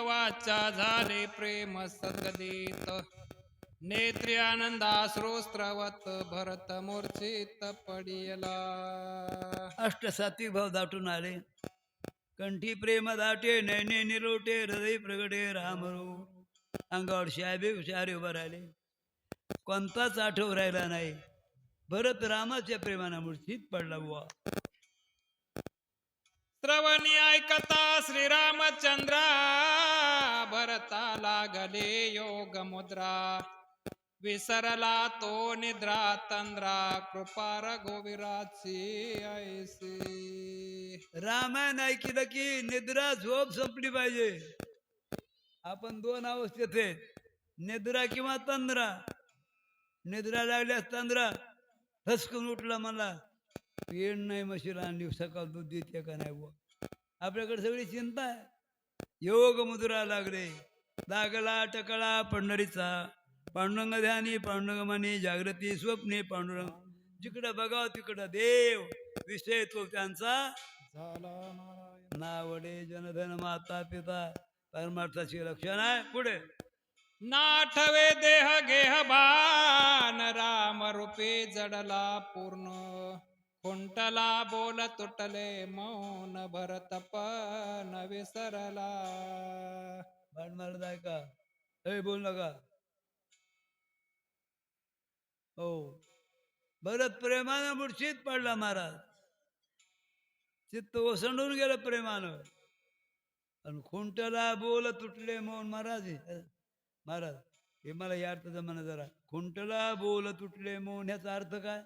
वाचा झाले प्रेम सद्गदित नेत्री आनंदाश्रोस्त्रवत भरत मूर्छित पडियला. अष्टसात्विक भाव दाटून आले. कंठी प्रेम दाटे नैने निरोटे हृदय प्रगटे रामरू अंगावर शाबे हुशारे उभा राहिले. कोणताच आठव राहिला नाही. भरत रामाच्या प्रेमानं मूर्छित पडला बुवा. श्रवणी ऐकता श्रीरामचंद्रा भरता लागले योग मुद्रा. विसरला तो निद्रा तंद्रा कृपा रघुवीराची ऐसी. रामायण ऐकलं की निद्रा झोप संपली पाहिजे. आपण दोन अवस्थेत निद्रा किंवा तंद्रा. निद्रा लागल्यास तंद्रा. हसकून उठला मला. पेण नाही म्हशीला आणली सकाळ दूध देते का नाही बुवा? आपल्याकडे सगळी चिंता आहे. योग मुद्रा लागले. लागला टकळा पंढरीचा. पांडुरंग ध्यानी पांडुरंग मनी जागृती स्वप्ने पांडुरंग. जिकडं बघावं तिकडं देव. विषय तो त्यांचा नावडे जनधन माता पिता. परमार्थाची लक्षण आहे. पुढे. नाठवे देह गेह भान राम रूपे जडला पूर्ण. खुंटला बोल तुटले मौन भरत पण विसरला भांड मारत आहे का हे बोल नका हो भरत प्रेमानं मूर्छित पडला महाराज चित्त ओसंडून गेलं प्रेमानं आणि खुंटला बोल तुटले मौन महाराज हे- महाराज हे मला या अर्थ जमाना जरा खुंटला बोल तुटले मौन ह्याचा अर्थ काय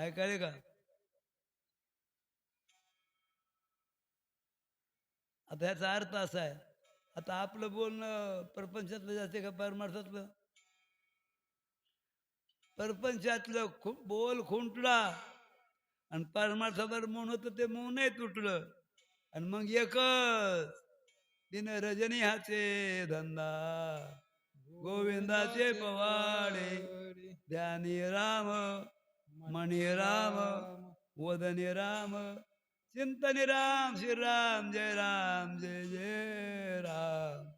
ऐकायले का? आता ह्याचा अर्थ असा आहे आता आपलं बोलणं परपंचातलं जाते का परमार्थातलं? परपंचातलं खु बोल खुंटला आणि परमार्थावर मौन होतं ते मौनही तुटलं. आणि मग एकच दिन रजनी हाचे धंदा. गोविंदाचे पवाडे ध्यानी राम मणी राम वदनी राम चिंतनी राम श्रीराम जय राम जय जय राम।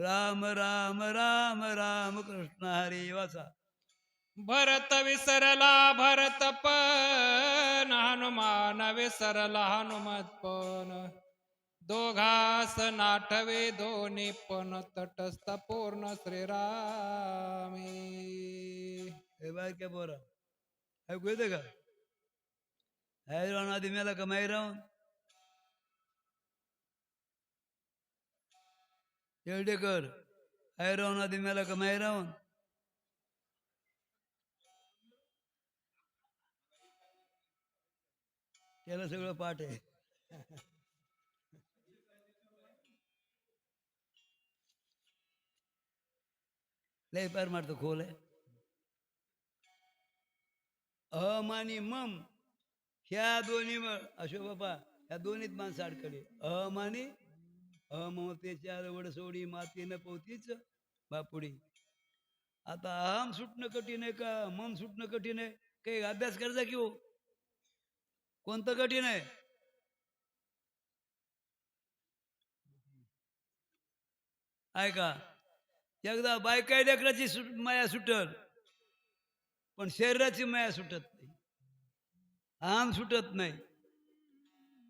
राम राम राम राम कृष्ण हरी वाचा। भरत विसरला भरत पण हनुमान विसरला हनुमत पण। दोघास नाठवे दोन्ही पण तटस्थ पूर्ण श्रीरामी। बोरा। ऐकू येते का हाय राहून आधी मेला का माही राहून येडेकर हाय राहून आधी मेला का माही राहून त्याला सगळं पाठ आहे लय पार मारतो खोल आहे अहम आणि मम ह्या दोन्ही अशो बाबा ह्या दोन्हीत माणसं अडकडे अहम आणि अहमतेच्या वड सोडी माती न पोतीच बापुडी. आता अहम सुटणं कठीण आहे का? मम सुटणं कठीण आहे? काही अभ्यास करायचा की हो? कोणतं कठीण आहे? ऐका. एकदा बायकाय लेकराची सुट माया सुटल. पण शरीराची माया सुटत नाही. आम सुटत नाही.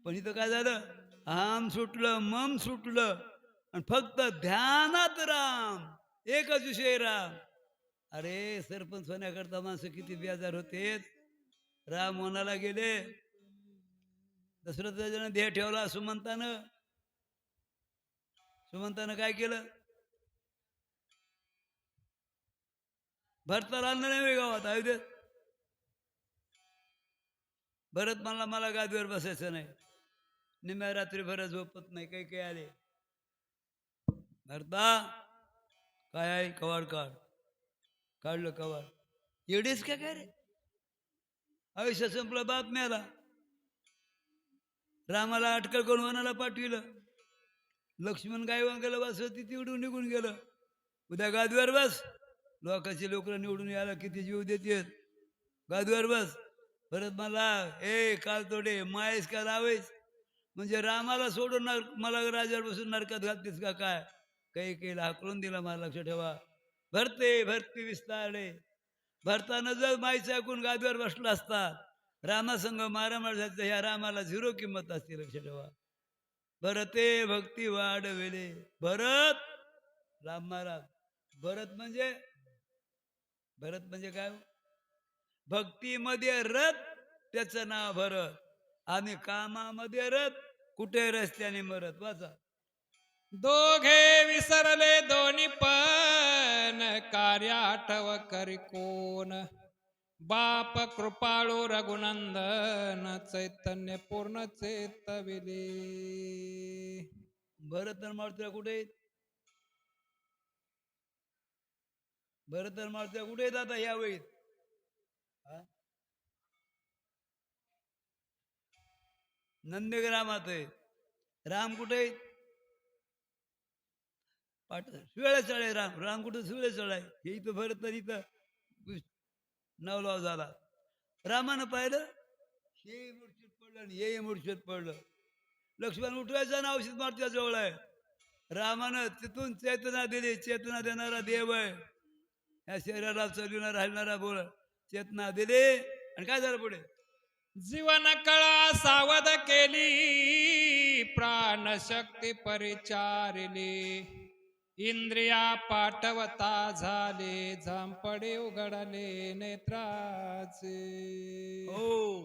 पण इथं काय झालं? आम सुटलं मम सुटलं आणि फक्त ध्यानात राम. एकच विषय राम. अरे सरपंच होण्याकरता माणसं किती बेजार होते. राम मनाला गेले. दशरथानं देह ठेवला सुमंतानं. सुमंतानं काय केलं? भरता आणलं नाही गावात अयोध्येत भरत मला मला गादीवर बसायचं नाही. निम्या रात्री भरत झोपत नाही. काही काही आले. भरता काय आहे? कवाड काढ. काढलं कवाड. एवढेच काय काय रे? आयुष्य संपलं बाप मेला. रामाला अटकळ करून वनाला पाठविलं. लक्ष्मण गायवान गेलं बस होती तिकडून निघून गेलं. उद्या गादीवर बस. लोकांचे लोक निवडून यायला किती जीव देतील? गादीवर बस. परत मला ए काल तोडे मायस का लावेस? म्हणजे रामाला सोडून नर मला राजावर बसून नरकात घालतेस का काय? काही काही हाकलून दिला मला लक्ष ठेवा. भरते भरती विस्तारले भरताना जर माईचं ऐकून गादीवर बसला असता. रामासंघ मारामार झालं ह्या रामाला झिरो किंमत असते लक्ष ठेवा. भरते भक्ती वाढवेले. भरत? राम महाराज. भरत म्हणजे भरत म्हणजे काय? भक्तीमध्ये रथ त्याचं नाव भरत. आणि कामामध्ये रथ कुठे रस्त्याने मरत? वाचा. दोघे विसरले दोन्ही पण कार्य आठव करी कोण? बाप कृपाळू रघुनंदन चैतन्य पूर्ण चेतविले. भरत कुठे? बरं भरत आणि कुठे आहेत आता या वेळीत नंदग्रामात आहे. राम कुठे पाठ आहे राम. राम कुठे? शिवेळेचळ आहे. हे इथं भरत तर इथं नवलाव झाला. रामानं पाहिलं? हे मूर्छित पडलं आणि हे मूर्छित पडलं. लक्ष्मण उठवायचं ना औषध मारत्या जवळ आहे. रामानं तिथून चेतना दिली. चेतना देणारा देव आहे. या शरीराला चलविणारा हलणारा बोल चेतना दिली आणि काय झालं पुढे? जीवन कळा सावध केली प्राण शक्ती परिचारिली. इंद्रिया पाठवता झाले झांपडे उघडले नेत्राचे. हो.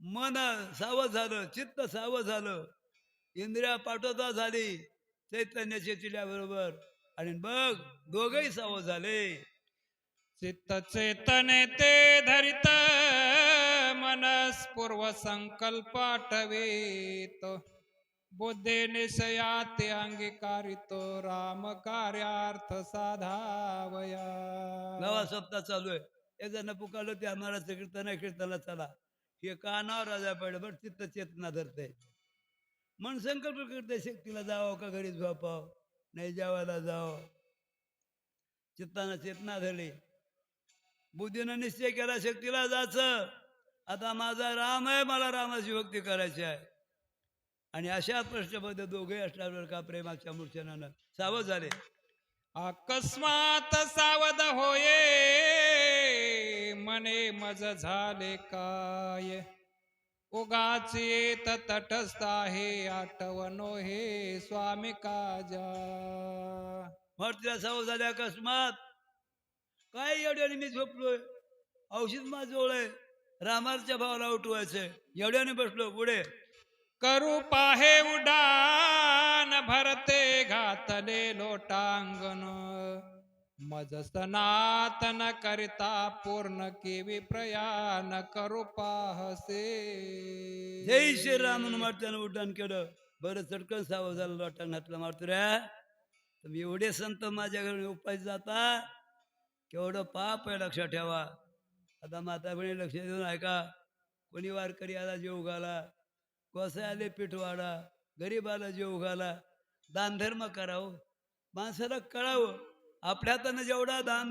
मन सावध झालं चित्त सावध झालं. इंद्रिया पाठवता झाली चैतन्याच्या चिल्याबरोबर आणि बघ दोघही सावध झाले. चित्त चेतने ते धरित मनस पूर्व संकल्प आठवीत. बुद्धे निशया ते अंगीकारितो राम कार्यार्थ साधावया. गावात सप्ताह चालू आहे. एक जण पुकारलं ते आम्हाला कीर्तन कीर्तनाला चला. हे कानावर राजा पडलं बरं चित्त चेतना धरते मन संकल्प करते शक्तीला जावं का घरी झोपाव नाही जेवायला जावं. चित्तानं चेतना झाली. बुद्धीनं निश्चय केला शक्तीला जायचं. आता माझा राम आहे मला रामाची भक्ती करायची आहे. आणि अशा प्रश्नमध्ये दोघे असल्यावर का प्रेमाच्या मूर्छनानं. सावध झाले. अकस्मात सावध होये मने मज झाले काय? उगाच येत तटस्थ आहे आठवणो हे स्वामी काजा. मारुतीला सावध झाले अकस्मात. काय एवढ्याने मी झोपलोय? औषध माझं आहे रामाच्या भावाला उठवायचंय. एवढ्याने बसलो पुढे. करू पाहे उडान भरते घातले लोटांगण. मज सनातन करिता पूर्ण केवी प्रयाण करू पाहसे. जय श्रीराम म्हणून उड्डाण केलं. बरं चटकन सावध झालं लोटांग घातलं मारतुऱ्या तुम्ही एवढे संत माझ्या घरी उपाय जाता. केवढं पाप आहे लक्षात ठेवा. आता माता बहिणी लक्ष देऊन ऐका. कोणी वारकरी आला जीव घाला. कोसे आले पिठवाडा गरीब आला जीव घाला. दानधर्म करावं हो. माणसाला कळावं. आपल्या तन जेवढा दान